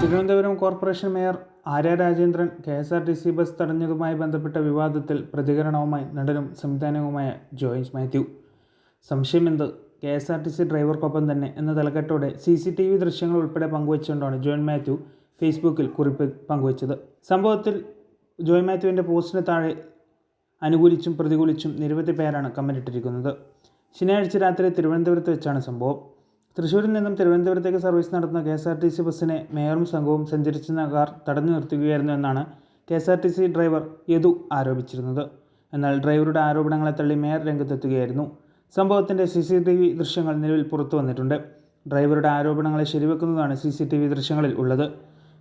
Thiruvananthapuram corporation mayor Arya Rajendran K S R T C bus തടഞ്ഞതുമായി ബന്ധപ്പെട്ട വിവാദത്തിൽ പ്രതികരണവുമായി നടനും സംവിധാനവുമായ Joyce Mathew. സംശയമെന്ത്? K S R T C ഡ്രൈവർക്കൊപ്പം തന്നെ എന്ന തലക്കെട്ടോടെ സി സി ടി വി ദൃശ്യങ്ങൾ ഉൾപ്പെടെ പങ്കുവച്ചുകൊണ്ടാണ് ജോയിൻ മാത്യു ഫേസ്ബുക്കിൽ കുറിപ്പ് പങ്കുവച്ചത്. സംഭവത്തിൽ ജോയ് മാത്യുവിന്റെ പോസ്റ്റിന് താഴെ അനുകൂലിച്ചും പ്രതികൂലിച്ചും നിരവധി പേരാണ് കമന്റ് ഇട്ടിരിക്കുന്നത് ശനിയാഴ്ച രാത്രി തിരുവനന്തപുരത്ത് വെച്ചാണ് സംഭവം. തൃശ്ശൂരിൽ നിന്നും തിരുവനന്തപുരത്തേക്ക് സർവീസ് നടത്തുന്ന K S R T C ബസ്സിനെ മേയറും സംഘവും സഞ്ചരിച്ചിരുന്ന കാർ തടഞ്ഞു നിർത്തുകയായിരുന്നു എന്നാണ് K S R T C driver Yadu ആരോപിച്ചിരുന്നത്. എന്നാൽ ഡ്രൈവറുടെ ആരോപണങ്ങളെ തള്ളി മേയർ രംഗത്തെത്തുകയായിരുന്നു. സംഭവത്തിന്റെ സി സി ടി വി ദൃശ്യങ്ങൾ നിലവിൽ പുറത്തു വന്നിട്ടുണ്ട്. ഡ്രൈവറുടെ ആരോപണങ്ങളെ ശരിവെക്കുന്നതാണ് സി സി ടി വി ദൃശ്യങ്ങളിൽ ഉള്ളത്.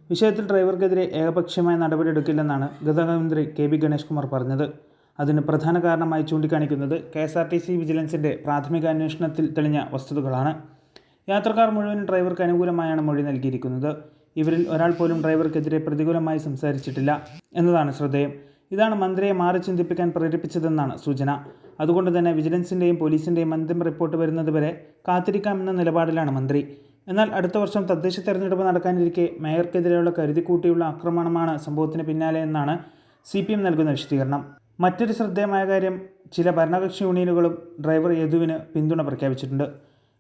വിഷയത്തിൽ ഡ്രൈവർക്കെതിരെ ഏകപക്ഷീയമായ നടപടിയെടുക്കില്ലെന്നാണ് ഗതാഗത മന്ത്രി കെ ബി ഗണേഷ് കുമാർ പറഞ്ഞത്. അതിന് പ്രധാന കാരണമായി ചൂണ്ടിക്കാണിക്കുന്നത് K S R T C വിജിലൻസിന്റെ പ്രാഥമിക അന്വേഷണത്തിൽ തെളിഞ്ഞ വസ്തുതകളാണ്. യാത്രക്കാർ മുഴുവൻ ഡ്രൈവർക്ക് അനുകൂലമായാണ് മൊഴി നൽകിയിരിക്കുന്നത്. ഇവരിൽ ഒരാൾ പോലും ഡ്രൈവർക്കെതിരെ പ്രതികൂലമായി സംസാരിച്ചിട്ടില്ല എന്നതാണ് ശ്രദ്ധേയം. ഇതാണ് മന്ത്രിയെ മാറി ചിന്തിപ്പിക്കാൻ പ്രേരിപ്പിച്ചതെന്നാണ് സൂചന. അതുകൊണ്ട് തന്നെ വിജിലൻസിന്റെയും പോലീസിന്റെയും അന്തിമ റിപ്പോർട്ട് വരുന്നതുവരെ കാത്തിരിക്കാമെന്ന നിലപാടിലാണ് മന്ത്രി. എന്നാൽ അടുത്ത വർഷം തദ്ദേശ തെരഞ്ഞെടുപ്പ് നടക്കാനിരിക്കെ മേയർക്കെതിരെയുള്ള കരുതിക്കൂട്ടിയുള്ള ആക്രമണമാണ് സംഭവത്തിന് പിന്നാലെ എന്നാണ് സി പി എം നൽകുന്ന വിശദീകരണം. മറ്റൊരു ശ്രദ്ധേയമായ കാര്യം ചില ഭരണകക്ഷി യൂണിയനുകളും ഡ്രൈവർ യദുവിന് പിന്തുണ പ്രഖ്യാപിച്ചിട്ടുണ്ട്.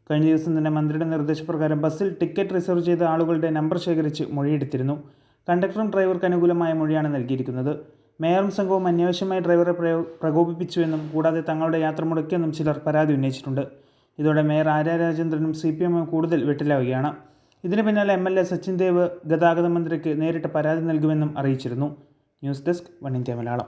കഴിഞ്ഞ ദിവസം തന്നെ മന്ത്രിയുടെ നിർദ്ദേശപ്രകാരം ബസ്സിൽ ടിക്കറ്റ് റിസർവ് ചെയ്ത ആളുകളുടെ നമ്പർ ശേഖരിച്ച് മൊഴിയെടുത്തിരുന്നു. കണ്ടക്ടറും ഡ്രൈവർക്ക് അനുകൂലമായ മൊഴിയാണ് നൽകിയിരിക്കുന്നത്. മേയറും സംഘവും അന്യാവശ്യമായി ഡ്രൈവറെ പ്രകോപിപ്പിച്ചുവെന്നും കൂടാതെ തങ്ങളുടെ യാത്ര മുടക്കിയെന്നും ചിലർ പരാതി ഉന്നയിച്ചിട്ടുണ്ട്. ഇതോടെ മേയർ ആര്യ രാജേന്ദ്രനും സി പി എമ്മും കൂടുതൽ വെട്ടിലാവുകയാണ്. ഇതിന് പിന്നാലെ M L A Sachin Dev ഗതാഗത മന്ത്രിക്ക് നേരിട്ട് പരാതി നൽകുമെന്നും അറിയിച്ചിരുന്നു. News desk one India Malayalam.